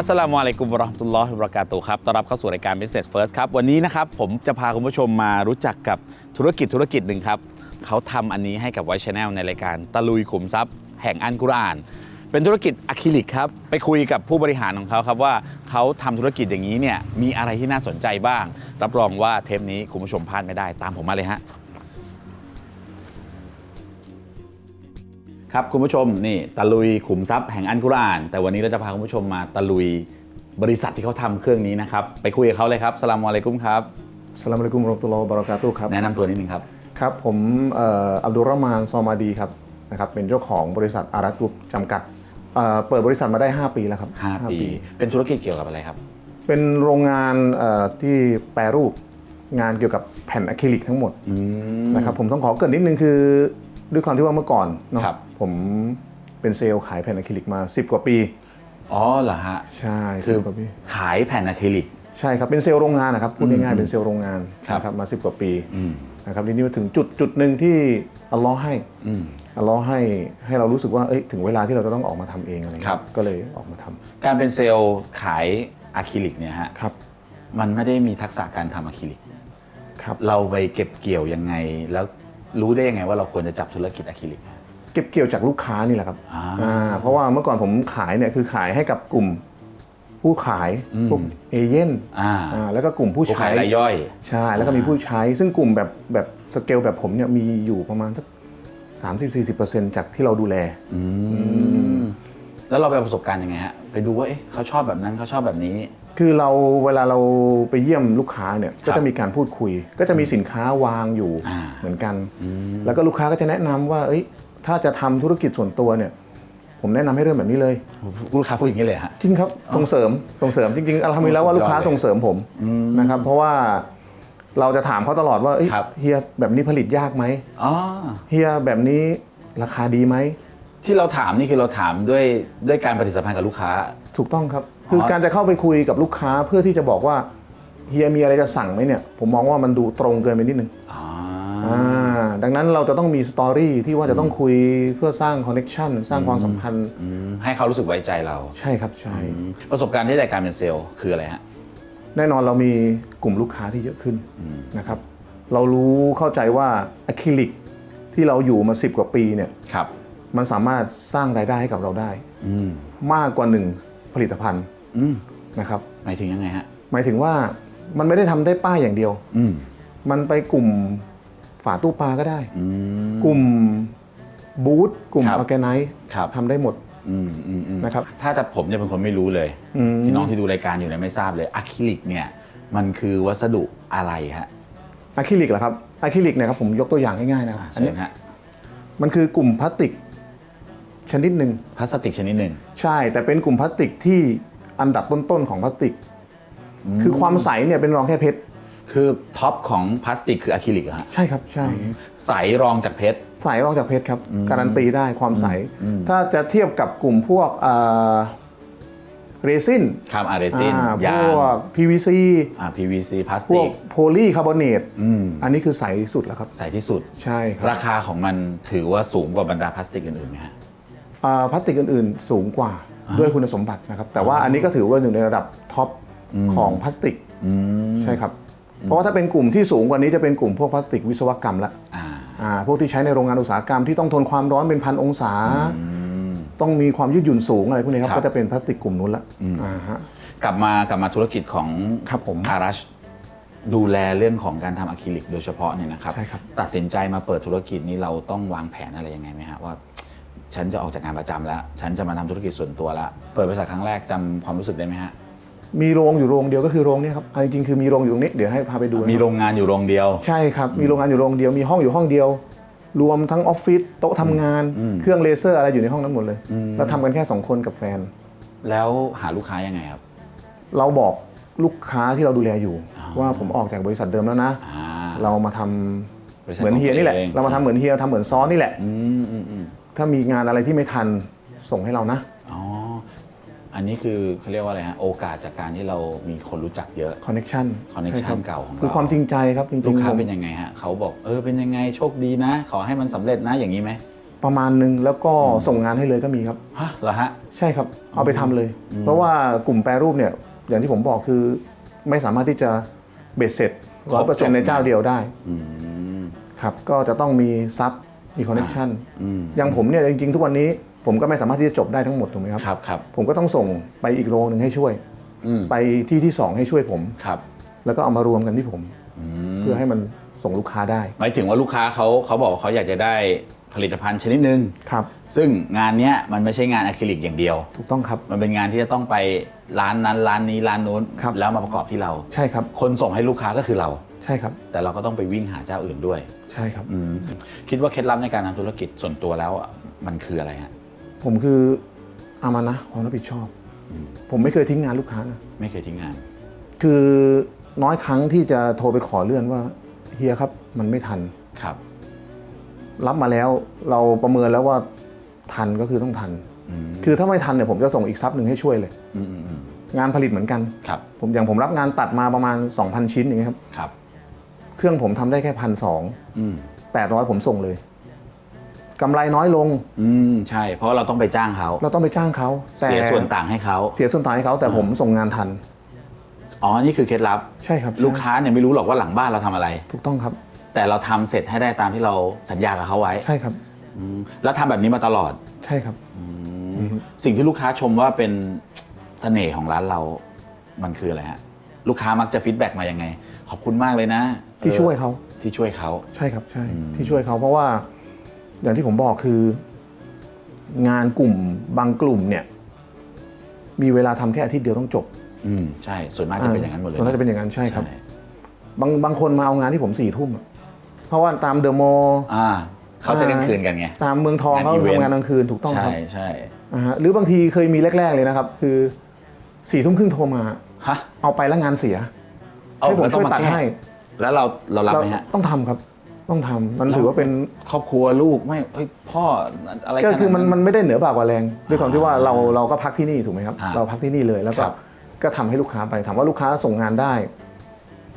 อัสสลามุอะลัยกุมวะราะห์มะตุลลอฮิวะบะเราะกาตุฮ์ครับ ต้อนรับเข้าสู่รายการ Business First ครับ วันนี้นะครับ ผมจะพาคุณผู้ชมมารู้จักกับธุรกิจธุรกิจหนึ่งครับ เขาทำอันนี้ให้กับไวชแนลในรายการตะลุยขุมทรัพย์ แห่งอันกุรอาน เป็นธุรกิจอะคริลิกครับ ไปคุยกับผู้บริหารของเขาครับว่าเขาทำธุรกิจอย่างนี้เนี่ยมีอะไรที่น่าสนใจบ้าง รับรองว่าเทปนี้คุณผู้ชมพลาดไม่ได้ตามผมมาเลยฮะ ครับคุณผู้ชมนี่ตะลุยขุมทรัพย์แห่งอันกุรอาน แต่วันนี้เราจะพาคุณผู้ชมมาตะลุยบริษัทที่เขาทำเครื่องนี้นะครับ ไปคุยกับเขาเลยครับสลามอะลัยกุมครับสลามอะลัยกุมวะเราะห์มะตุลลอฮ์วะบะเราะกาตุฮ์ครับแนะนำตัวนิดนึงครับครับผมเอ่ออับดุลเราะห์มานซอมาดีครับนะครับเป็นเจ้าของบริษัทอารัตุบจำกัดเอ่อเปิดบริษัทมาได้ 5 ปีแล้วครับ5ปี เป็นธุรกิจเกี่ยวกับอะไรครับ เป็นโรงงานเอ่อที่แปรรูปงานเกี่ยวกับแผ่นอะคริลิกทั้งหมดนะครับผมต้องขอเกรินนิดนึงคือด้วยความที่ว่าเมื่อก่อนเนาะครับ ผมเป็นเซลล์ขายแผ่นอะคริลิกมา 10 กว่าปี อ๋อเหรอฮะ ใช่คือ10กว่าปี ขายแผ่นอะคริลิก ใช่ครับ เป็นเซลล์โรงงานนะครับพูดง่ายๆเป็นเซลล์โรงงานครับ นะครับมา 10 กว่าปีอืมนะครับทีนี้มาถึงจุดจุดหนึ่งที่อัลลอฮ์ให้อืม อัลลอฮ์ให้ให้เรารู้สึกว่าเอ้ยถึงเวลาที่เราจะต้องออกมาทำเองอะไรเงี้ยครับ ก็เลยออกมาทำการเป็นเซลล์ขายอะคริลิกเนี่ยฮะ ครับมันไม่ได้มีทักษะการทำอะคริลิก ครับ เราไปเก็บเกี่ยวยังไง แล้วรู้ได้ยังไงว่าเราควรจะจับธุรกิจอะคริลิก เก็บเกี่ยวจากลูกค้านี่แหละครับอ่าอ่าเพราะว่าเมื่อก่อนผมขายเนี่ยคือขายให้กับกลุ่มผู้ขายพวกเอเย่นอ่าอ่าแล้วก็กลุ่มผู้ผู้ใช้ขายรายย่อย ใช่ แล้วก็มีผู้ใช้ ซึ่งกลุ่มแบบแบบสเกลแบบผมเนี่ยมีอยู่ประมาณสัก30-40%จากที่เราดูแลอืมแล้วเราไปเอาประสบการณ์ยังไงฮะ ไปดูว่าเอ๊ะเขาชอบแบบนั้นเขาชอบแบบนี้ คือเราเวลาเราไปเยี่ยมลูกค้าเนี่ย ก็จะมีการพูดคุย ก็จะมีสินค้าวางอยู่อ่าเหมือนกัน แล้วก็ลูกค้าก็จะแนะนำว่า เอ้ย ถ้าจะทำธุรกิจส่วนตัวเนี่ย ผมแนะนำให้เริ่มแบบนี้เลย ลูกค้าพูดอย่างนี้เลยฮะ จริงครับส่งเสริมส่งเสริมจริงๆเราทำมีแล้วว่าลูกค้าสุดยอดเลยส่งเสริมผมนะครับ เพราะว่าเราจะถามเขาตลอดว่าเอ้ยครับ เฮียแบบนี้ผลิตยากไหมอ๋อ เฮียแบบนี้ราคาดีไหม ที่เราถามนี่คือเราถามด้วยด้วยการปฏิสัมพันธ์กับลูกค้า ถูกต้องครับ คือการจะเข้าไปคุยกับลูกค้าเพื่อที่จะบอกว่าเฮียมีอะไรจะสั่งไหมเนี่ย ผมมองว่ามันดูตรงเกินไปนิดนึงอ่าอ่า ดังนั้นเราจะต้องมีสตอรี่ที่ว่าจะต้องคุยเพื่อสร้างคอนเน็ชันสร้างความสัมพันธ์อืมให้เขารู้สึกไว้ใจเรา ใช่ครับใช่อืมประสบการณ์ที่ได้การเป็นเซลล์คืออะไรฮะ แน่นอนเรามีกลุ่มลูกค้าที่เยอะขึ้นนะครับ เรารู้เข้าใจว่าอะคริลิกที่เราอยู่มา 10 กว่าปีเนี่ยครับ มันสามารถสร้างรายได้ให้กับเราได้ อืมมากกว่าหนึ่งผลิตภัณฑ์อืมนะครับ หมายถึงยังไงฮะ หมายถึงว่ามันไม่ได้ทำได้ป้ายอย่างเดียว อืม มันไปกลุ่ม ฝาตู้ปลาก็ได้ อืม กลุ่มบูธกลุ่มครับออแกไนซ์ครับ ทำได้หมดอืมอืมอืมนะครับ ถ้าแต่ผมจะเป็นคนไม่รู้เลย อืม พี่น้องที่ดูรายการอยู่เนี่ยไม่ทราบเลยอะคริลิกเนี่ย มันคือวัสดุอะไรฮะอะคริลิกเหรอครับอะคริลิกเนะครับผมยกตัวอย่างง่ายๆนะครับอันเชิเนี้ญยฮะมันคือกลุ่มพลาสติกชนิดหนึ่งพลาสติกชนิดหนึ่งใช่ แต่เป็นกลุ่มพลาสติกที่อันดับต้นๆของพลาสติก คือความใสเนี่ยเป็นรองแค่เพชร คือท็อปของพลาสติกคืออะคริลิกเหรอฮะใช่ครับใช่ ใสรองจากเพชร ใสรองจากเพชรครับ การันตีได้ความใส ถ้าจะเทียบกับกลุ่มพวกเรซินคามอาเรซินพยางวก PVC อ่า PVC พลาสพวติกกโพลีคาร์บอเนตอันนี้คือใสสุดแล้วครับ ใสที่สุดใช่ครับราคาของมันถือว่าสูงกว่าบรรดาพลาสติกอื่นๆไหมฮะอ่าพลาสติกอื่นๆ สูงกว่าด้วยคุณสมบัตินะครับ แต่ว่าอันนี้ก็ถือว่าอยู่ในระดับท็อปของพลาสติกใช่ครับ เพราะว่าถ้าเป็นกลุ่มที่สูงกว่านี้จะเป็นกลุ่มพวกพลาสติกวิศวกรรมละอ่าอ่าพวกที่ใช้ในโรงงานอุตสาหกรรมที่ต้องทนความร้อนเป็นพันองศา ต้องมีความยืดหยุ่นสูงอะไรพวกนี้ครับครับก็จะเป็นพลาสติกกลุ่มนู้นละอ่าฮะกลับมากลับมาธุรกิจของครับผมอารัชดูแลเรื่องของการทำอะคริลิกโดยเฉพาะเนี่ยนะครับใช่ครับ ตัดสินใจมาเปิดธุรกิจนี้เราต้องวางแผนอะไรยังไงไหมฮะว่า ฉันจะออกจากงานประจำแล้ว ฉันจะมาทำธุรกิจส่วนตัวแล้ว เปิดบริษัทครั้งแรกจำความรู้สึกได้ไหมฮะ มีโรงอยู่โรงเดียวก็คือโรงเนี้ครับเอาจริงๆคือมีโรงอยู่ตรงนี้เดี๋ยวให้พาไปดูมีนะครับโรงงานอยู่โรงเดียว ใช่ครับ มีโรงงานอยู่โรงเดียว มีห้องอยู่ห้องเดียว รวมทั้งออฟฟิศโต๊ะทำงาน เครื่องเลเซอร์อะไรอยู่ในห้องนั้นหมดเลย เราทำกันแค่สองคนกับแฟน แล้วหาลูกค้ายังไงครับ เราบอกลูกค้าที่เราดูแลอยู่ ว่าผมออกจากบริษัทเดิมแล้วนะอ่าเรามาทำบริษัทเหมือนเฮียนี่แหละของตัวเองเรามาทำเหมือนเฮียทำเหมือนซ้อนนี่แหละอืมอืมอืมถ้ามีงานอะไรที่ไม่ทันส่งให้เรานะ อ๋ออันนี้คือเขาเรียกว่าอะไรฮะโอกาสจากการที่เรามีคนรู้จักเยอะ คอนเน็ชัน connection เก่าของเรา คือความจริงใจครับจริงๆลูกค้าผมเป็นยังไงฮะเขาบอกเออเป็นยังไงโชคดีนะ ขอให้มันสำเร็จนะอย่างนี้ไหมประมาณนึงแล้วก็ส่งงานให้เลยก็มีครับ ฮะเหรอฮะ ใช่ครับ เอาไปทำเลย เพราะว่ากลุ่มแปรรูปเนี่ยอย่างที่ผมบอกคือไม่สามารถที่จะเบ็ดเสร็จครร้อบยเปอร์เซ็นต์ในเจ้าเดียวได้อืม ครับก็จะต้องมีซับมีคอนเนคชั่นอืม อย่างผมเนี่ยจริงๆ ทุกวันนี้ ผมก็ไม่สามารถที่จะจบได้ทั้งหมดถูกไหมครับครับครับผมก็ต้องส่งไปอีกโรงหนึ่งให้ช่วย อืมไปที่ที่สองให้ช่วยผม ครับแล้วก็เอามารวมกันที่ผม อืมเพื่อให้มันส่งลูกค้าได้หมายถึงว่าลูกค้าเขาเขาบอกว่าเขาอยากจะได้ผลิตภัณฑ์ชนิดหนึ่งครับ ซึ่งงานเนี้ยมันไม่ใช่งานอะคริลิกอย่างเดียว ถูกต้องครับ มันเป็นงานที่จะต้องไปร้านนั้นร้านนี้ร้านนู้น ครับ แล้วมาประกอบที่เรา ใช่ครับ คนส่งให้ลูกค้าก็คือเรา ใช่ครับ แต่เราก็ต้องไปวิ่งหาเจ้าอื่นด้วยใช่ครับ อืมคิดว่าเคล็ดลับในการทำธุรกิจส่วนตัวแล้วอะมันคืออะไรฮะ ผมคืออามานะความรับผิดชอบ ผมไม่เคยทิ้งงานลูกค้านะไม่เคยทิ้งงาน คือน้อยครั้งที่จะโทรไปขอเลื่อนว่าเฮียครับมันไม่ทันครับ รับมาแล้วเราประเมินแล้วว่าทันก็คือต้องทันอืมคือถ้าไม่ทันเนี่ยผมจะส่งอีกซับหนึ่งให้ช่วยเลยอืมอืมอืมงานผลิตเหมือนกันครับผมอย่างผมรับงานตัดมาประมาณ 2,000 ชิ้นอย่างเงี้ยครับครับ เครื่องผมทำได้แค่พันสองอืมแปดร้อยผมส่งเลย กำไรน้อยลง อืมใช่ เพราะเราต้องไปจ้างเขาเราต้องไปจ้างเขาแต่เสียส่วนต่างให้เขาเสียส่วนต่างให้เขาแต่ผมส่งงานทัน อ๋อนี่คือเคล็ดลับ ใช่ครับลูกค้าเนี่ยไม่รู้หรอกว่าหลังบ้านเราทำอะไร ถูกต้องครับ แต่เราทำเสร็จให้ได้ตามที่เราสัญญากับเขาไว้ใช่ครับ อืมแล้วทำแบบนี้มาตลอดใช่ครับสิ่งที่ลูกค้าชมว่าเป็นเสน่ห์ของร้านเรา มันคืออะไรฮะลูกค้ามักจะฟีดแบ็กมายังไง ขอบคุณมากเลยนะที่ออช่วยเขาที่ช่วยเขา ใช่ครับใช่ที่ช่วยเขาเพราะว่า อย่างที่ผมบอกคือ งานกลุ่มบางกลุ่มเนี่ย มีเวลาทำแค่อาทิตย์เดียวต้องจบ อืมใช่ ส่วนมากจะเป็นอย่างนั้นหมดเลยส่วนมากจะเป็นอย่างนั้นใช่ครับใช่บางบางคนมาเอางานที่ผมสี่ทุ่มอะเพราะว่าตามเดอะมอลล์อ่าเขาใช้กลางคืนกันไง ตามเมืองทองงานเขาอีเวนต์ทำงานกลางคืนถูกต้องคใช่รับ ใช่อ่าฮะหรือบางทีเคยมีแรก ๆเลยนะครับ คือสี่ทุ่มครึ่งโทรมาฮะเอาไปแล้วงานเสียเอาให้ผมแล้วต้ช่องวยมาตัดแก้ให้ แล้วเราเรารับเราไหมฮะต้องทำครับ ต้องทำมันถือว่าเป็นครอบครัวลูกไม่เฮ้ยพ่ออะไรก็คือขาดมันมันไม่ได้เหนือบากกว่าแรง ด้วยความที่ว่าเราเราก็พักที่นี่ถูกไหมครับ อ่าเราพักที่นี่เลยแล้วก็ครับก็ทำให้ลูกค้าไปถามว่าลูกค้าส่งงานได้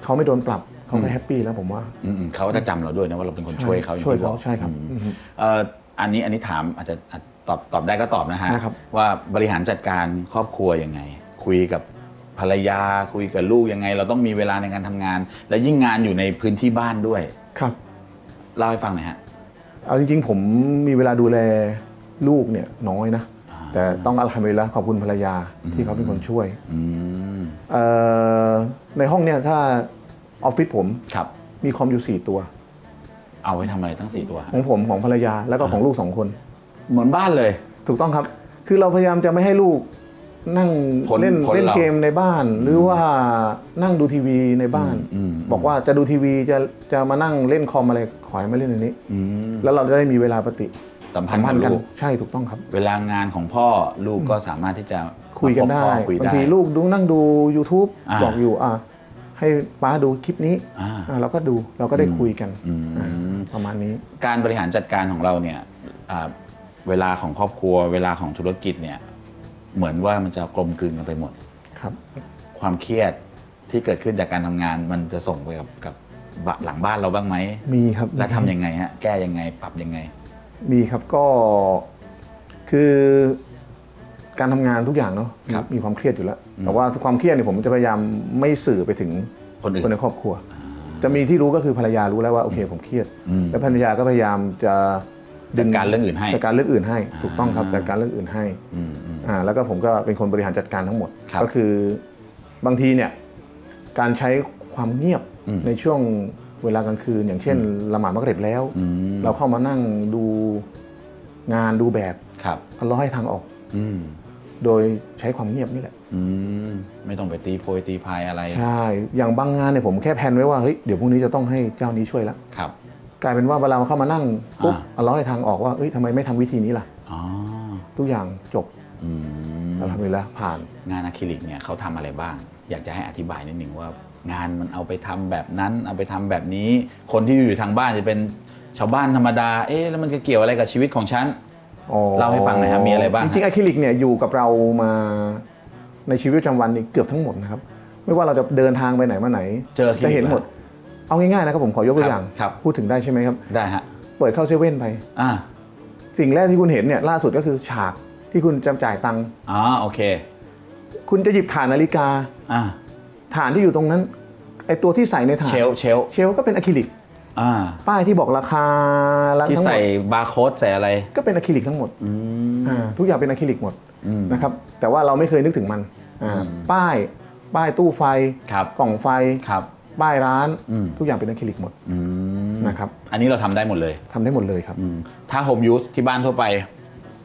เขาไม่โดนปรับเขาก็แฮปปี้แล้วผมว่าอืมอืมเขาก็จะจำเราด้วยนะว่าเราเป็นคนช่วยเขาอางช่วยที่เขาบอก ใช่ครับอืม อือฮึเอ่ออันนี้อันนี้ถามอาจจะอาจตอบตอบได้ก็ตอบนะฮะนะครับ ว่าบริหารจัดการครอบครัวยังไง คุยกับภรรยาคุยกับลูกยังไง เราต้องมีเวลาในการทำงาน และยิ่งงานอยู่ในพื้นที่บ้านด้วย ครับ เล่าให้ฟังหน่อยฮะ เอาจริงๆ ผมมีเวลาดูแลลูกเนี่ยน้อยนะ อ่า แต่ต้องอัลฮัมดุลิลละขอบคุณภรรยาที่เขาเป็นคนช่วยอืมเอ่อในห้องเนี่ยถ้าออฟฟิศผมครับ มีคอมอยู่ 4 ตัว เอาไว้ทำอะไรทั้งสี่ตัวฮะของผมของภรรยาแล้วก็ของลูก2คน เหมือนบ้านเลย ถูกต้องครับ คือเราพยายามจะไม่ให้ลูก นั่งพ้นเล่นพ้นเล่นเราเกมในบ้าน หรือว่านั่งดูทีวีในบ้านอืมบอกว่าจะดูทีวีจะจะมานั่งเล่นคอมอะไรขอให้มาเล่นในนี้อืมแล้วเราจะได้มีเวลาปฏิสัมพัสันมธ์พักันบธ์กันลูกใช่ถูกต้องครับ เวลางานของพ่อลูกก็สามารถที่จะคุยกันได้มาพบพ่อคุยบางได้ทีลูกดูนั่งดู YouTube อ่าบอกอยู่อะให้ป้าดูคลิปนี้อ่าอะเราก็ดูเราก็ได้คุยกันอืมอ่าประมาณนี้ การบริหารจัดการของเราเนี่ยอ่าเวลาของครอบครัวเวลาของธุรกิจเนี่ย เหมือนว่ามันจะกลมกลืนกันไปหมด ครับ ความเครียดที่เกิดขึ้นจากการทำงาน มันจะส่งไปกับกับหลังบ้านเราบ้างไหม มีครับ และทำยังไงฮะ แก้ยังไงปรับยังไง มีครับก็คือการทำงานทุกอย่างเนาะครับมีความเครียดอยู่แล้ว แต่ว่าความเครียดเนี่ยผมจะพยายามไม่สื่อไปถึงคนอื่น คนในครอบครัว จะมีที่รู้ก็คือภรรยารู้แล้วว่าโอเคผมเครียด อืม แล้วภรรยาก็พยายามจะ จัดการเรื่องอื่นให้จัดการเรื่องอื่นให้ ถูกต้องครับอ่าจัดการเรื่องอื่นให้อืมอืมอ่าแล้วก็ผมก็เป็นคนบริหารจัดการทั้งหมดครับก็คือบางทีเนี่ยการใช้ความเงียบอืมในช่วงเวลากลางคืน อย่างเช่นละหมาดมักริบแล้วอืมเราเข้ามานั่งดูงานดูแบบครับอัลเลาะห์ให้ทางออกอืมโดยใช้ความเงียบนี่แหละอืมไม่ต้องไปตีโพยตีพายอะไร ใช่ อย่างบางงานเนี่ยผมแค่แพลนไว้ว่าเฮ้ยเดี๋ยวพรุ่งนี้จะต้องให้เจ้านี้ช่วยแล้วครับ กลายเป็นว่าเวลามาเข้ามานั่งปุ๊บอ่าอัลเลาะห์ให้ทางออกว่าเอ้ยทำไมไม่ทำวิธีนี้ล่ะอ๋อทุกอย่างจบอืมอัลฮัมดุลิลละผ่านงานอะคริลิกเนี่ยเขาทำอะไรบ้าง อยากจะให้อธิบายนิดหนึ่งว่า งานมันเอาไปทำแบบนั้น เอาไปทำแบบนี้ คนที่อยู่ทางบ้านจะเป็นชาวบ้านธรรมดา เอ๊ะแล้วมันจะเกี่ยวอะไรกับชีวิตของฉันอ๋อเล่าให้ฟังหน่อยครับมีอะไรบ้างจริงๆอะคริลิกเนี่ยอยู่กับเรามาในชีวิตประจำวันนี่เกือบทั้งหมดนะครับไม่ว่าเราจะเดินทางไปไหนมาไหนเจออะคริลิกจะเห็นหมด เอาง่ายๆนะครับผมขอยกตัวอย่าง ครับ พูดถึงได้ใช่ไหมครับ ได้ฮะเปิดเข้าเซเว่นไป อ่าสิ่งแรกที่คุณเห็นเนี่ยล่าสุดก็คือฉากที่คุณจำจ่ายตังค์อ๋อโอเคคุณจะหยิบฐานนาฬิกา อ่าฐานที่อยู่ตรงนั้นไอตัวที่ใส่ในฐานเชลฟ์เชลฟ์เชลฟ์ก็เป็นอะคริลิกอ่าป้ายที่บอกราคาแล้วที่ทั้งหมใส่ดบาร์โค้ดใส่อะไร ก็เป็นอะคริลิกทั้งหมดอืม อ่าทุกอย่างเป็นอะคริลิกหมดอืมนะครับแต่ว่าเราไม่เคยนึกถึงมันอ่าอืมป้ายป้ายตู้ไฟ ครับ กล่องไฟ ครับ ป้ายร้านอืมทุกอย่างเป็นอะคริลิกหมดอืมนะครับอันนี้เราทำได้หมดเลยทำได้หมดเลยครับอืมถ้าโฮมยูสที่บ้านทั่วไป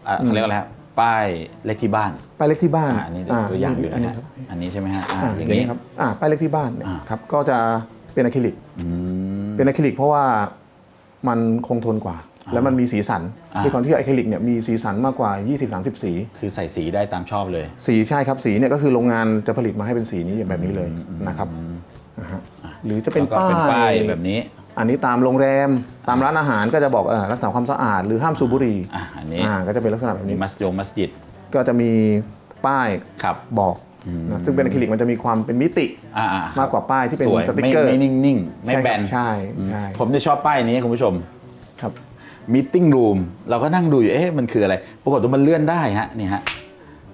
อะเขาเรียกว่าอะไรครับป้ายเลขที่บ้าน ป้ายเล็กที่บ้านอ่าอันนี้ตัวอย่างอยู่อันนะนี้ฮะครับอันนี้ใช่ไหมฮะอ่าอ่าออย่างย่างนี้นี้ครับอ่าป้ายเล็กที่บ้านเนี่ยอ่าครับก็จะเป็นอะคริลิกอืมเป็นอะคริลิกเพราะว่ามันคงทนกว่า แล้วมันมีสีสันอ่าด้วยความที่อะคริลิกเนี่ยมีสีสันมากกว่า 20-30 สี คือใส่สีได้ตามชอบเลย สีใช่ครับสีเนี่ยก็คือโรงงานจะผลิตมาให้เป็นสีนี้แบบนี้เลยนะครับนะฮะ หรือจะเป็นแล้วก็ป้าเป็นป้ายยแบบนี้ อันนี้ตามโรงแรมตามร้านอาหารก็จะบอกเออรักษาความสะอาดหรือห้ามสูบบุหรี่อะอันนี้อ่าก็จะเป็นลักษณะแบบมีนี้มัสยงมัสยิดก็จะมีป้ายครับ บอกนะซึ่งเป็นอะคริลิกมันจะมีความเป็นมิติ อ่าอ่มากกว่าป้ายที่เป็นสวยสติกไม่เกอร์ไม่นิ่งๆ ไม่ใช่ครับแบนใช่ใช่ผมจะชอบป้ายนี้คุณผู้ชม ครับมิ팅รูมเราก็นั่งดูอยู่ เอ๊ะ มันคืออะไร ปรากฏว่ามันเลื่อนได้ฮะ นี่ฮะ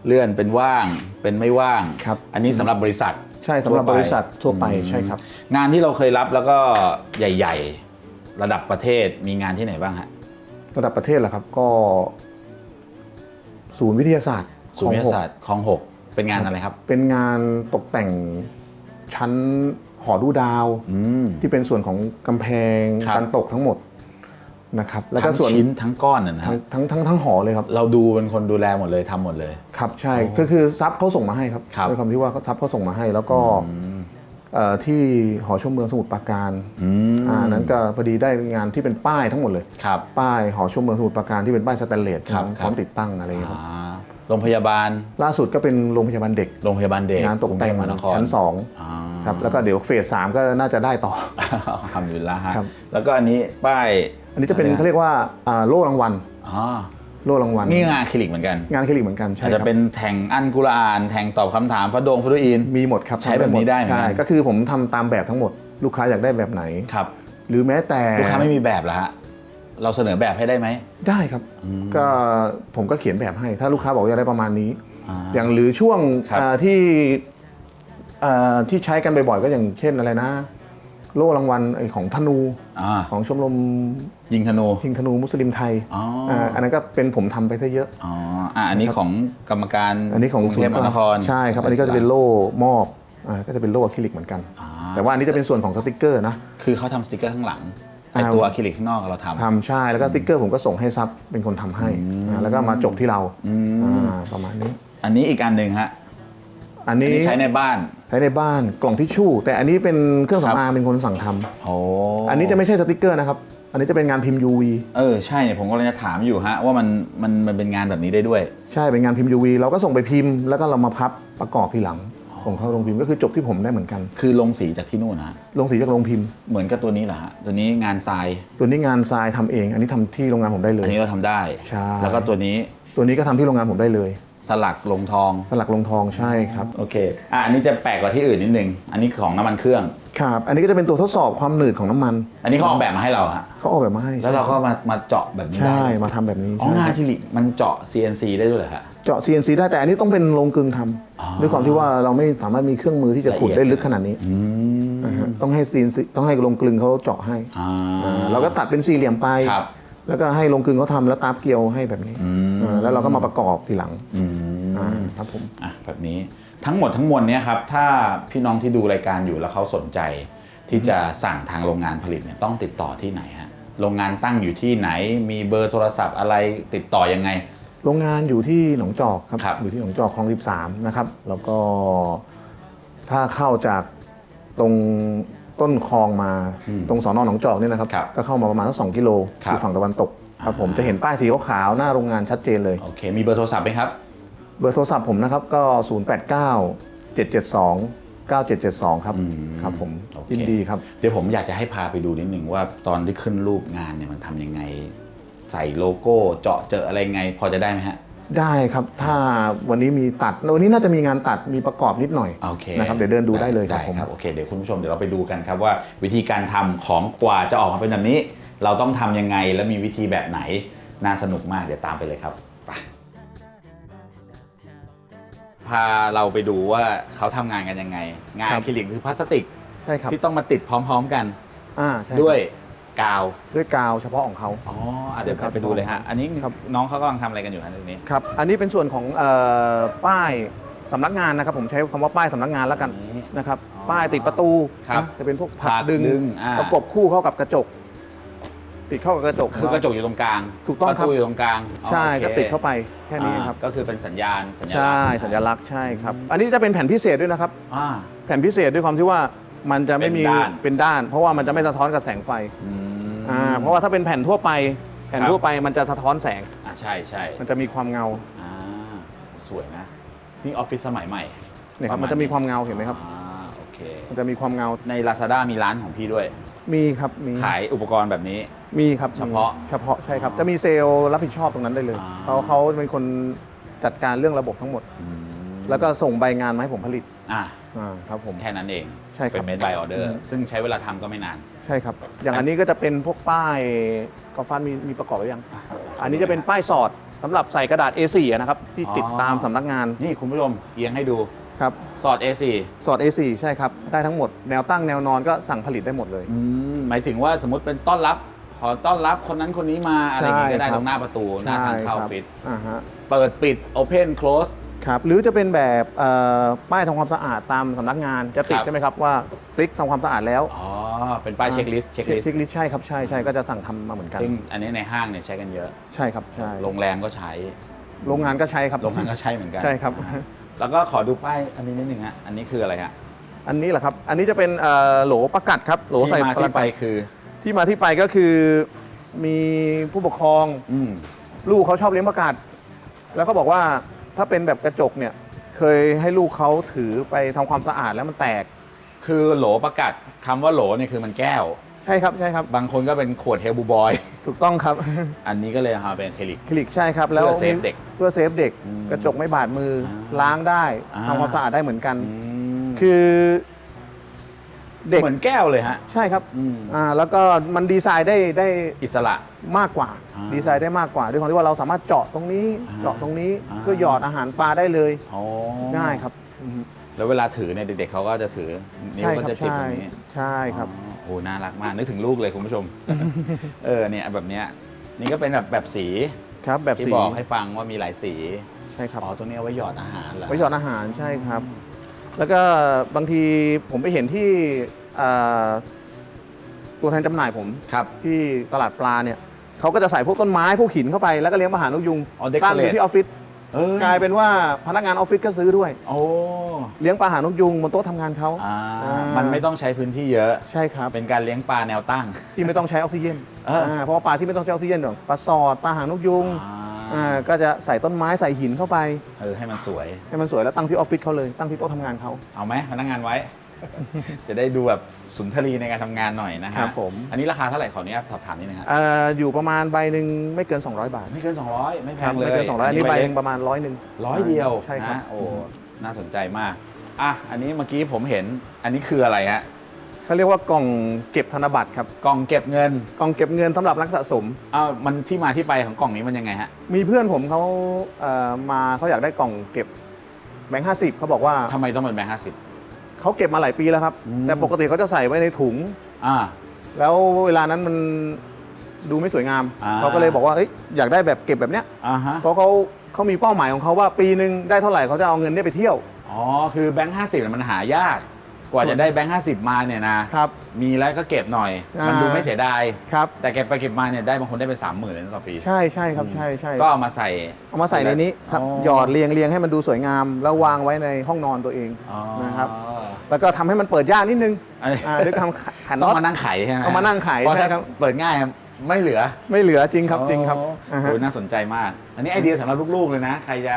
เลื่อนเป็นว่าง เป็นไม่ว่าง ครับ อันนี้สำหรับบริษัท ใช่สำหรับบริษัททั่วไปอืมใช่ครับ งานที่เราเคยรับแล้วก็ใหญ่ ๆ ระดับประเทศมีงานที่ไหนบ้างฮะ ระดับประเทศเหรอครับก็ ศูนย์วิทยาศาสตร์ศูนย์วิทของยาศาสตร์คลองหกเป็นงานอะไรครับ เป็นงานตกแต่งชั้นหอดูดาว อืม ที่เป็นส่วนของกำแพงครับ การตกทั้งหมด นะครับแล้วก็ทั้งส่วนชิ้นทั้งก้อนนะนะทั้งฮะทั้งทั้งทั้งหอเลยครับเราดูเป็นคนดูแลหมดเลยทำหมดเลย ครับใช่ก็คือซับเขาส่งมาให้ครับครับด้วยความที่ว่าซับเขาส่งมาให้ แล้วก็เอ่อที่หอชมเมืองสมุทรปราการอืมอ่านั้นก็พอดีได้งานที่เป็นป้ายทั้งหมดเลยครับป้ายหอชมเมืองสมุทรปราการที่เป็นป้ายสแตนเลสครับพร้อมติดตั้งอะไรอย่างเงี้ยครับอ่าโรงพยาบาล ล่าสุดก็เป็นโรงพยาบาลเด็กโรงพยาบาลเด็กงานตกแต่งรุเทพมหานครชั้นสองอ่าครับแล้วก็เดี๋ยวเฟสสามก็น่าจะได้ต่อทำอยู่แล้วฮะครับแล้วก็อันนี้ป้าย อันนี้จะเป็นเขาเรียกว่าอ่าโล่รางวัลอ๋อโล่รางวัลนี่งานอะคริลิกเหมือนกันงานคลินิกเหมือนกันใช่อาจคจะรับ เป็นแทงอันกุรอาน แทงตอบคำถามฟาโดงฟาดูอิน มีหมดครับใช้แบบนี้ได้เหมือนกัน ใช่ก็คือผมทำตามแบบทั้งหมด ลูกค้าอยากได้แบบไหน ครับหรือแม้แต่ลูกค้าไม่มีแบบเหรอฮะเราเสนอแบบให้ได้ไหม ได้ครับ ก็ผมก็เขียนแบบให้ ถ้าลูกค้าบอกอยากได้ประมาณนี้ อ่าอย่างหรือช่วงครับ อ่าที่อ่าที่ใช้กันบ่อยๆ ก็อย่างเช่นอะไรนะ โล่รางวัลไอ้ของธนู อ่า ของชมรม ยิงธนูทิงธนูมุสลิมไทยอ๋ออ่าอันนั้นก็เป็นผมทำไปซะเยอะอ๋ออะอันนี้ของกรรมการอันนี้ของกรุงเทพมหานครใช่ครับอันนี้ก็จะเป็นโล่มอบอ่าก็จะเป็นโล่อะคริลิกเหมือนกันอ่าแต่ว่าอันนี้จะเป็นส่วนของสติกเกอร์นะคือเขาทำสติกเกอร์ข้างหลังไออ่าตัวอะคริลิกข้างนอกเราทำทำใช่แล้วก็สติกเกอร์ผมก็ส่งให้ซับเป็นคนทำให้อ่าแล้วก็มาจบที่เราอืมอ่าประมาณนี้ อันนี้อีกอันหนึ่งฮะ อันอันนี้นี้ใช้ในบ้านใช้ในบ้านกล่องทิชชู่ แต่อันนี้เป็นเครื่องครับสำอางเป็นคนสั่งทำโอ้อันนี้จะไม่ใช่สติกเกอร์นะครับ อันนี้จะเป็นงานพิมพ์ UV เออใช่เนี่ยผมก็เลยจะถามอยู่ฮะว่ามันมันมันเป็นงานแบบนี้ได้ด้วย ใช่เป็นงานพิมพ์ UV เราก็ส่งไปพิมพ์แล้วก็เรามาพับประกอบทีหลังส่งเข้าโรงพิมพ์ก็คือจบที่ผมได้เหมือนกัน คือลงสีจากที่นู่นนะฮะลงสีจากโรงพิมพ์เหมือนกับตัวนี้เหรอฮะตัวนี้งานทราย ตัวนี้งานทรายทำเอง อันนี้ทำที่โรงงานผมได้เลอัยนนี้เราทำได้ใช่แล้วก็ตัวนี้ตัวนี้ก็ทำที่โรงงานผมได้เลย สลักลงทอง สลักลงทองใช่ครับโอเคอะอันนี้จะแปลกกว่าที่อื่นนิดนึง อันนี้ของน้ำมันเครื่อง ครับ อันนี้ก็จะเป็นตัวทดสอบความหนืดของน้ำมันอันนี้เขาออกแบบมาให้เราฮะเขาออกแบบมาให้แล้วเราก็มามาเจาะแบบนี้ได้ใช่มาทำแบบนี้อ๋อใช่งานครับที่ลิมันเจาะ CNC ได้ด้วยเหรอฮะ เจาะ CNC ได้แต่อันนี้ต้องเป็นโรงกลึงทอ๋อำด้วยความที่ว่าเราไม่สามารถมีเครื่องมือที่จะขุดละเอียดได้ลึกขนาดนี้อืมนะฮะต้องให้ CNC ต้องให้โรงกลึงเขาเจาะให้อ่าอ่า เราก็ตัดเป็นสี่เหลี่ยมไป ครับ แล้วก็ให้โรงกลึงเขาทำแล้วตาบเกลียวให้แบบนี้ อืม อ่าแล้วเราก็มาประกอบทีหลังอืมอ่าครับผม อะแบบนี้ทั้งหมดทั้งมวลเนี้ยครับ ถ้าพี่น้องที่ดูรายการอยู่แล้วเขาสนใจ ที่จะสั่งทางโรงงานผลิตเนี่ยต้องติดต่อที่ไหนฮะโรงงานตั้งอยู่ที่ไหน มีเบอร์โทรศัพท์อะไรติดต่อยังไง โรงงานอยู่ที่หนองจอกครับ ครับ อยู่ที่หนองจอกคลอง 13 นะครับ แล้วก็ถ้าเข้าจากตรงต้นคลองมาตรงสอนอหนองจอกเนี่ยนะครับ ครับก็เข้ามาประมาณสักสองกิโลครับ อยู่ฝั่งตะวันตก ครับผมจะเห็นป้ายสีขาวๆหน้าโรงงานชัดเจนเลย โอเค มีเบอร์โทรศัพท์ไหมครับ เบอร์โทรศัพท์ผมนะครับก็ 0 8 9 7 7 2 9 7 7 2 ครับอืมครับผมโอเค ยินดีครับ เดี๋ยวผมอยากจะให้พาไปดูนิดหนึ่งว่าตอนที่ขึ้นรูปงานเนี่ยมันทำยังไง ใส่โลโก้เจาะเจออะไรไง พอจะได้ไหมฮะ ได้ครับถ้าวันนี้มีตัดวันนี้น่าจะมีงานตัดมีประกอบนิดหน่อยโอเคนะครับเดี๋ยวเดินดูได้เลยครับได้ผมครับโอเค เดี๋ยวคุณผู้ชมเดี๋ยวเราไปดูกันครับว่าวิธีการทำของกว่าจะออกมาเป็นแบบนี้ เราต้องทำยังไงและมีวิธีแบบไหน น่าสนุกมาก เดี๋ยวตามไปเลยครับไปพาเราไปดูว่าเขาทำงานกันยังไง งานครับ อะคริลิกคือพลาสติกใช่ครับที่ต้องมาติดพร้อม ๆกันอ่าใช่ครับด้วยกาว ด้วยกาวเฉพาะของเขา อ๋ออะเดี๋ยวครับไปดูเลยฮะ อันนี้ครับ น้องเขากำลังทำอะไรกันอยู่ฮะตรงนี้ ครับ อันนี้เป็นส่วนของเอ่อป้ายสำนักงานนะครับ ผมใช้คำว่าป้ายสำนักงานแล้วกันอืมนะครับ อ๋อป้ายติดประตูครับนะจะเป็นพวกผักผลักดึงดึงอ่า ประกบคู่เข้ากับกระจก ติดเข้ากับกระจกคือกระจกอยู่ตรงกลางถูกต้องประครับตูอยู่ตรงกลางใช่อ๋อโอคก็ติดเข้าไปแค่นี้ครับอ่าก็คือเป็นสัญญาณสัญญาณใช่สัญลักษณ์ใช่ครับอันนี้จะเป็นแผ่นพิเศษด้วยนะครับอ่าแผ่นพิเศษด้วยความที่ว่ามันจะไม่มีเป็นด้านเป็นด้านเพราะว่ามันจะไม่สะท้อนกับแสงไฟอืมอ่าเพราะว่าถ้าเป็นแผ่นทั่วไป แผ่นครับทั่วไปมันจะสะท้อนแสงอ่าใช่ใช่มันจะมีความเงาอ่าสวยนะนี่ออฟฟิศสมัยใหม่เนี่ยครับประมาณมันจะมีความเงาเห็นไหมครับอ่าโอเคมันจะมีความเงาใน Lazada มีร้านของพี่ด้วย มีครับมีขายอุปกรณ์แบบนี้ มีครับเฉพาะมีเฉพาะใช่ครับ จะมีเซลล์รับผิดชอบตรงนั้นได้เลยอ่า เขาเขาเป็นคนจัดการเรื่องระบบทั้งหมดอืมแล้วก็ส่งใบงานมาให้ผมผลิตอ่าอ่าครับผม แค่นั้นเองใช่ครับเป็น made by order อืม ซึ่งใช้เวลาทำก็ไม่นาน ใช่ครับ อย่างอันนี้ก็จะเป็นพวกป้ายกอล์ฟฟันมีมีประกอบไว้ยัง อันนี้จะเป็นป้ายสอดสำหรับใส่กระดาษ A4 อะนะครับ ที่ติดอ๋อ ตามสำนักงานนี่คุณผู้ชมเอียงให้ดูครับ สอด A4 สอด A4 ใช่ครับ ได้ทั้งหมด แนวตั้งแนวนอนก็สั่งผลิตได้หมดเลย อืมหมายถึงว่าสมมติเป็นต้อนรับข อต้อนรับคนนั้นคนนี้มาอะไรอย่างงี้ก็ได้ใช่ครับตรงหน้าประตูหน้าทางเข้าครับฟิตอ่าฮะ เปิดปิด Open Close ครับหรือจะเป็นแบบเอ่อป้ายทำความสะอาดตามสำนักงานจะติดครับ ใช่ไหมครับว่าติ๊กทำความสะอาดแล้วอ๋อ เป็นป้ายเช็คลิสต์เช็คลิสเช็คต์ลิสต์ใช่ครับใช่ใช่ก็จะสั่งทำมาเหมือนกัน ซึ่งอันนี้ในห้างเนี่ยใช้กันเยอะ ใช่ครับใช่โรงแรมก็ใช้ โรงงานก็ใช้ครับ โรงงานก็ใช้เหมือนกันใช่ครับ แล้วก็ขอดูป้ายอันนี้นิดหนึ่งฮะ อันนี้คืออะไรฮะอันนี้แหละครับ อันนี้จะเป็นเอ่อโหลประกัดครับโหลใส่ที่มาประที่กัไปดคือ ที่มาที่ไปก็คือมีผู้ปกครองอืม ลูกเขาชอบเลี้ยงประกาศ แล้วเขาบอกว่าถ้าเป็นแบบกระจกเนี่ยเคยให้ลูกเขาถือไปทำความสะอาดแล้วมันแตก คือโหลประกาศคำว่าโหลเนี่ยคือมันแก้ว ใช่ครับใช่ครับ บางคนก็เป็นขวดเฮลบูบอย ถูกต้องครับ อันนี้ก็เลยเอามาเป็นอะคริลิก คลิกใช่ครับแล้วเพื่อเซฟเด็กเพื่อเซฟเด็ก อืมกระจกไม่บาดมืออาล้างได้อ่า ทำความสะอาดได้เหมือนกันอืมคือ เด็กเหมือนแก้วเลยฮะ ใช่ครับอืม อ่าแล้วก็มันดีไซน์ได้ได้อิสระ มากกว่า อ่าดีไซน์ได้มากกว่าด้วยความที่ว่าเราสามารถเจาะตรงนี้ อ่าเจาะตรงนี้อ่า เพื่อหยอดอาหารปลาได้เลยอ๋อง่ายครับอืมแล้วเวลาถือเนี่ยเด็กๆเขาก็จะถือนิ้วใช่ก็ครับจะจิบใช่ตรงนี้ใช่ครับ อ๋อโอ้น่ารักมากนึกถึงลูกเลยคุณผู้ชม เออเนี่ยแบบเนี้ยนี่ก็เป็นแบบแบบสีครับแบบที่สีบอกให้ฟังว่ามีหลายสีใช่ครับอ๋อตัวนี้เอาไว้หยอดอาหารเหรอไว้หยอดอาหารใช่ครับ แล้วก็บางทีผมไปเห็นที่อ่าตัวแทนจำหน่ายผม ครับที่ตลาดปลาเนี่ยเขาก็จะใส่พวกต้นไม้พวกหินเข้าไปแล้วก็เลี้ยงปลาหานกยุงอ๋อ decorate ตั้งอยู่ที่ออฟฟิศเอ้ย กลายเป็นว่าพนักงานออฟฟิศก็ซื้อด้วย โอ้เลี้ยงปลาหานกยุงบนโต๊ะทำงานเขาอ่าอ่ามัมันไม่ต้องใช้พื้นที่เยอะ ใช่ครับเป็นการเลี้ยงปลาแนวตั้ง ที่ไม่ต้องใช้ออกซิเจนเอออ่าเพราะว่าปลาที่ไม่ต้องใช้ออกซิเจนหรอกปลาสอดปลาหางนกยุง อ่า อ่าก็จะใส่ต้นไม้ใส่หินเข้าไป เออให้มันสวย ให้มันสวยแล้วตั้งที่ออฟฟิศเขาเลยตั้งที่โต๊ะทำงานเขา เอาไหมพนักงานไว้ จะได้ดูแบบสุนทรีในการทำงานหน่อยนะฮะครับผม อันนี้ราคาเท่าไหร่ขออนุญาตสอบถามนิดนึงครับอ่าอยู่ประมาณใบหนึ่งไม่เกิน 200 บาทไม่เกิน 200 ไม่แพครับงเลยไม่เกิน200อันนี้ใบหเล็นึ่กงประมาณร้อยหนึ่งร้อยเดียวใช่ครับ นะโอ้น่าสนใจมากอะอันนี้เมื่อกี้ผมเห็นอันนี้คืออะไรฮะ เขาเรียกว่ากล่องเก็บธนบัตรครับกล่องเก็บเงินกล่องเก็บเงินสำหรับนักสะสมอ้าวมันที่มาที่ไปของกล่องนี้มันยังไงฮะมีเพื่อนผมเขาเอ่อมาเขาอยากได้กล่องเก็บแบงค์ห้าสิบเขาบอกว่าทำไมต้องเป็นแบงค์ห้าสิบ เขาเก็บมาหลายปีแล้วครับ อืม แต่ปกติเขาจะใส่ไว้ในถุง อ่า แล้วเวลานั้นมันดูไม่สวยงาม อ่า เขาก็เลยบอกว่าเอ้ยอยากได้แบบเก็บแบบเนี้ยอ่าฮะเพราะเขาเขามีเป้าหมายของเขาว่าปีหนึ่งได้เท่าไหร่เขาจะเอาเงินเนี้ไปเที่ยว อ๋อคือแบงค์ห้าสิบมันหายาก กว่าจะได้แบงค์ห้าสิบมาเนี่ยนะครับ มีแล้วก็เก็บหน่อยอ่ามัมันดูไม่เสียดาย ครับ แต่เก็บไปเก็บมาเนี่ยได้บางคนได้เป็นสามหมื่นต่อปีใช่ใช่ครับใช่ใช่ก็เอามาใส่ เอามาใส่ในนี้ครับหยอดเรียงเรียงให้มันดูสวยงาม แล้ววางไว้ในห้องนอนตัวเองอ๋อนะครับแล้วก็ทำให้มันเปิดยากนิดนึงเอ้ยอ่าด้วยทำขันต้น็อองตมานั่งไขใช่ไหมเอามานั่งไขเพราะใช่ถ้าครับเปิดง่ายไม่เหลือไม่เหลือจริงครับจริงครับอ๋ออ่าฮะโอ้น่าสนใจมาก อันนี้ไอเดียสำหรับลูกๆเลยนะ ใครจะ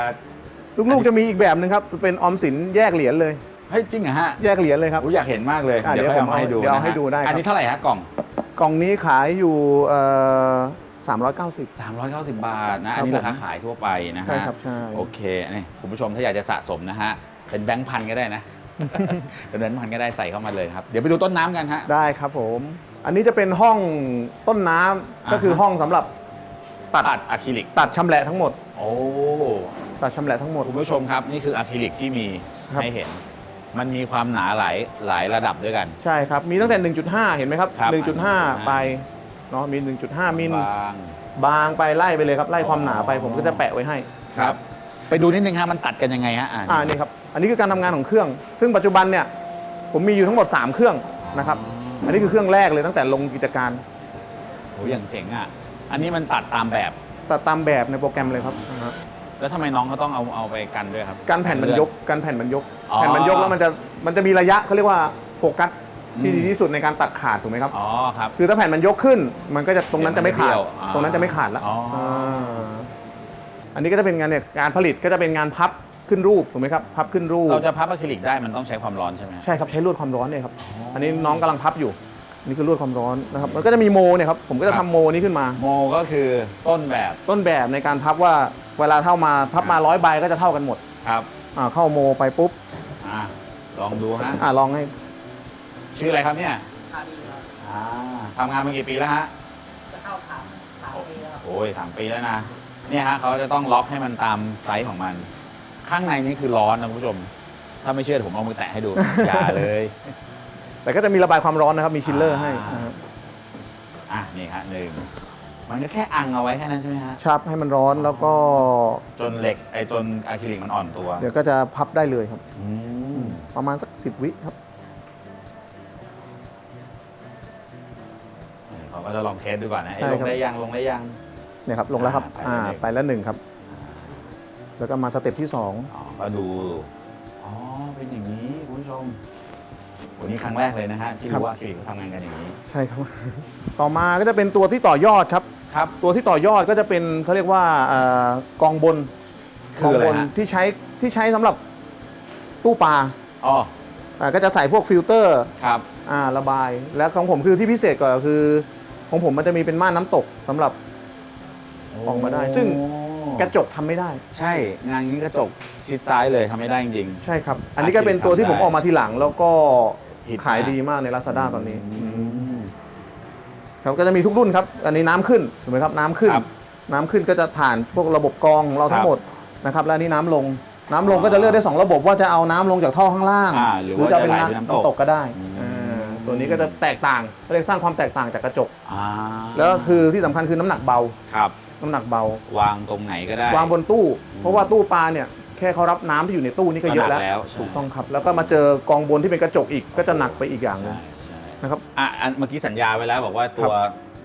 ลูกๆจะมีอีกแบบหนึ่งครับ เป็นออมสินแยกเหรียญเลย เฮ้ยจริงเหรอฮะแยกเหรียญเลยครับ ผมอยากเห็นมากเลยอะเดี๋ยวเดี๋ยวค่อยเอามาให้ดูผมเอาเดี๋ยวเอานะฮะให้ดูได้ครับ อันนี้เท่าไหร่ฮะกล่อง กล่องนี้ขายอยู่เอ่อ390 390 บาทนะ อันนี้ครับผมราคาขายทั่วไปนะฮะใช่ครับใช่ โอเคนี่คุณผู้ชมถ้าอยากจะสะสมนะฮะ เป็นแบงค์พันก็ได้นะ เป็นแบงค์พันก็ได้ใส่เข้ามาเลยครับ เดี๋ยวไปดูต้นน้ำกันฮะ ได้ครับผม อันนี้จะเป็นห้องต้นน้ำอ่าฮะ ก็คือห้องสำหรับตัดตัดอะคริลิก ตัดชำแหละทั้งหมด โอ้ ตัดชำแหละทั้งหมด คุณผู้ชมครับ นี่คืออะคริลิกที่มีครับ ให้เห็น มันมีความหนาหลายหลายระดับด้วยกัน ใช่ครับ มีตั้งแต่ 1.5 เห็นไหมครับ ครับ1.5ไปเนาะมี 1.5 มิลบาง บางไปไล่ไปเลยครับไล่ความหนาไปอ๋อผมก็จะแปะไว้ให้ ครับ ไปดูนิดนึงฮะมันตัดกันยังไงฮะอ่าอ่านี่ครับ อันนี้คือการทำงานของเครื่อง ซึ่งปัจจุบันเนี่ยผมมีอยู่ทั้งหมด 3 เครื่องนะครับ อันนี้คือเครื่องแรกเลยตั้งแต่ลงกิจการโหอย่างเจ๋งอะ อันนี้มันตัดตามแบบตัดตามแบบในโปรแกรมเลยครับนะฮะ แล้วทำไมน้องเขาต้องเอาเอาไปกันด้วยครับ การแผ่นมันยกการแผ่นมันยกอ๋อ แผ่นมันยกแล้วมันจะมันจะมีระยะเขาเรียกว่าโฟกัสที่อืมดีที่สุดในการตัดขาดถูกไหมครับ อ๋อครับ คือถ้าแผ่นมันยกขึ้น มันก็จะตรงนั้นจะไม่ขาด เดี๋ยวมันไม่เบี้ยวอ่าตรงนั้นจะไม่ขาดแล้วอ๋ออ่าอันนี้ก็จะเป็นงานเนี่ยการผลิตก็จะเป็นงานพับขึ้นรูปถูกไหมครับพับขึ้นรูปเราจะพับอะคริลิกได้มันต้องใช้ความร้อนใช่ไหมใช่ครับใช้ลวดความร้อนเนี่ยครับ อันนี้น้องกำลังพับอยู่ นี่คือลวดความร้อนนะครับมันก็จะมีโมเนี่ยครับผมก็จะทำโมนี้ขึ้นมา โมก็คือต้นแบบต้นแบบในการพับว่าเวลาเท่ามาพับมาร้อยใบก็จะเท่ากันหมดครับอ่าเข้าโมไปปุ๊บอ่าลองดูฮะอ่าลองให้ชื่ออะไรครับเนี่ยคาดีครับอ่าทำงานมากี่ปีแล้วฮะจะเข้าถามถามปีแล้วครับโอ้ยสามปีแล้วนะเนี่ยฮะเขาจะต้องล็อกให้มันตามไซส์ของมัน ข้างในนี่คือร้อนนะคุณผู้ชม ถ้าไม่เชื่อเดี๋ยวผมเอามือแตะให้ดู อย่าเลย แต่ก็จะมีระบายความร้อนนะครับ มีชิลเลอร์ให้อ่านะครับอะนี่ฮะหนึ่งมันก็แค่อังเอาไว้แค่นั้นใช่ไหมฮะ ชับให้มันร้อนแล้วก็จนเหล็กไอ้จนอะคริลิกมันอ่อนตัวเดี๋ยวก็จะพับได้เลยครับ อืมประมาณสักสิบวิครับ เขาก็จะลองเทสดูก่อนนะไอ้ใช่ลครังบได้ยังลงได้ยัง เนี่ยครับลงแล้วครับอ่าอ่าไปแล้วหนึ่งไปแล้วหนึ่งครับ แล้วก็มาสเต็ปที่สอง อ๋อก็ดู อ๋อ เป็นอย่างนี้คุณผู้ชม วันนี้ครั้งแรกเลยนะฮะที่รู้ว่าคลินิกเขาทำงานกันอย่างนี้ ใช่ครับ ต่อมาก็จะเป็นตัวที่ต่อยอดครับ ครับ ตัวที่ต่อยอดก็จะเป็นเขาเรียกว่าเอ่อกองบนคืกอองอะไรบนฮะ ที่ใช้ที่ใช้สำหรับตู้ปลาอ๋ออ่าก็จะใส่พวกฟิลเตอร์ครับ อ่าระบาย แล้วของผมคือที่พิเศษกว่าคือ ของผมมันจะมีเป็นม่านน้ำตกสำหรับ ออกมาได้ซึ่ง กระจกทำไม่ได้ ใช่งานนี้กระจกชิดซ้ายเลยทำไม่ได้จริง ใช่ครับ อันนี้ก็เป็นตัวที่ผมออกมาทีหลัง แล้วก็ ฮิตมาก ขายดีมากใน Lazada ตอนนี้อืมครับก็จะมีทุกรุ่นครับ อันนี้น้ำขึ้นถูกไหมครับน้ำขึ้น ครับน้ำขึ้นก็จะผ่านพวกระบบกรองของเราทั้ครังบหมดนะครับ แล้วอันนี้น้ำลง น้ำลงก็จะเลือกได้สองระบบว่าจะเอาน้ำลงจากท่อข้างล่างอ่าหรือว่าจะเป็นจะไหลเป็นน้ำตกน้ำตกก็ได้อืมอ่าตัวนี้ก็จะแตกต่างก็เลยกสร้างความแตกต่างจากกระจก อ่าแล้วก็คือที่สำคัญคือน้ำหนักเบา ครับ น้ำหนักเบา วางตรงไหนก็ได้ วางบนตู้ เพราะว่าตู้ปลาเนี่ย แค่เขารับน้ำที่อยู่ในตู้นี่ก็เยอะแล้ว ก็หนักแล้วใช่ ถูกต้องครับ แล้วก็มาเจอกองบนที่เป็นกระจกอีกก็จะหนักไปอีกอย่างหนึงใช่ใช่นะครับอะอันเมื่อกี้สัญญาไว้แล้วบอกว่าตัว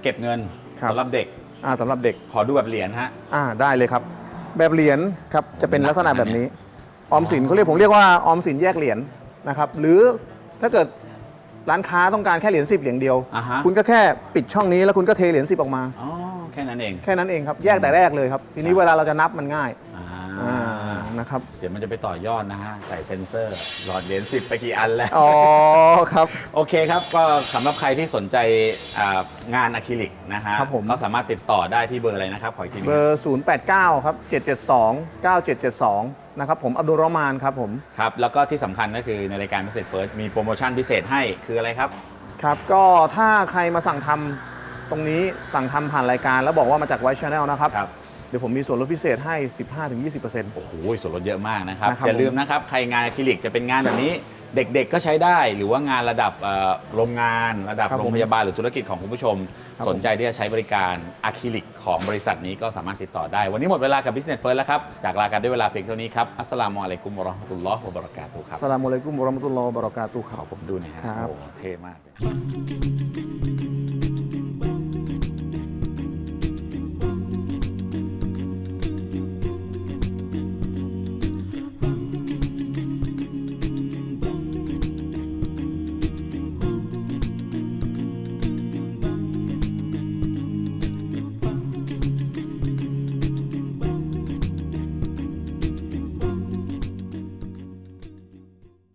เก็บเงินครับ สำหรับเด็กอ่าสำหรับเด็ก ขอดูแบบเหรียญฮะ อ่าได้เลยครับ แบบเหรียญครับจะเป็นลักษณะแบบนี้ ออมสินเขาเรียกผมเรียกว่าออมสินแยกเหรียญนะครับ หรือถ้าเกิดร้านค้าต้องการแค่เหรียญสิบเหรียญเดียว อ่าฮะ คุณก็แค่ปิดช่องนี้แล้วคุณก็เทเหรียญสิบออกมา อ๋อแค่นั้นเอง แค่นั้นเองครับแยกแต่แรกเลยครับ ทีนี้เวลาเราจะนับมันง่ายอ่าอ่า นะครับ เดี๋ยวมันจะไปต่อยอดนะฮะ ใส่เซ็นเซอร์ หลอดเหรียญสิบไปกี่อันแล้ว อ๋อครับ โอเคครับ ก็สำหรับใครที่สนใจอ่างานอะคริลิกนะฮะครับผม ก็สามารถติดต่อได้ที่เบอร์อะไรนะครับขออีกทีหนึงเบอร์ 089 ครับ 772 9772 นะครับผมอับดุลรอห์มานครับผม ครับ แล้วก็ที่สำคัญก็คือในรายการพิเศษเฟิร์สมีโปรโมชั่นพิเศษให้คืออะไรครับ ครับ ก็ถ้าใครมาสั่งทำตรงนี้สั่งทำผ่านรายการแล้วบอกว่ามาจากไวท์ชาแนลนะครับ ครับ เดี๋ยวผมมีส่วนลดพิเศษให้ 15-20%โอ้โหส่วนลดเยอะมากนะครับนะครับอย่าลืมนะครับ ใครงานอะคริลิกจะเป็นงานแบบนี้เด็กๆก็ใช้ได้ หรือว่างานระดับเอ่อโรงงานระดับครับผมโรงพยาบาลหรือธุรกิจของคุณผู้ชม ครับสนใจที่จะใช้บริการอะคริลิกของบริษัทนี้ก็สามารถติดต่อได้ วันนี้หมดเวลากับ Business First แล้วครับจากลากันด้วยเวลาเพียงเท่านี้ครับอัสสลามุอะลัยกุมวะเราะห์มะตุลลอฮ์วะบะเราะกาตุฮ์ครับสลามอะลัยกุมวะเราะมะตุลลอฮ์วะบะเราะกาตุฮ์คขรัอบผมดูหน่อยฮะครับ โอ้โหเท่มากเลย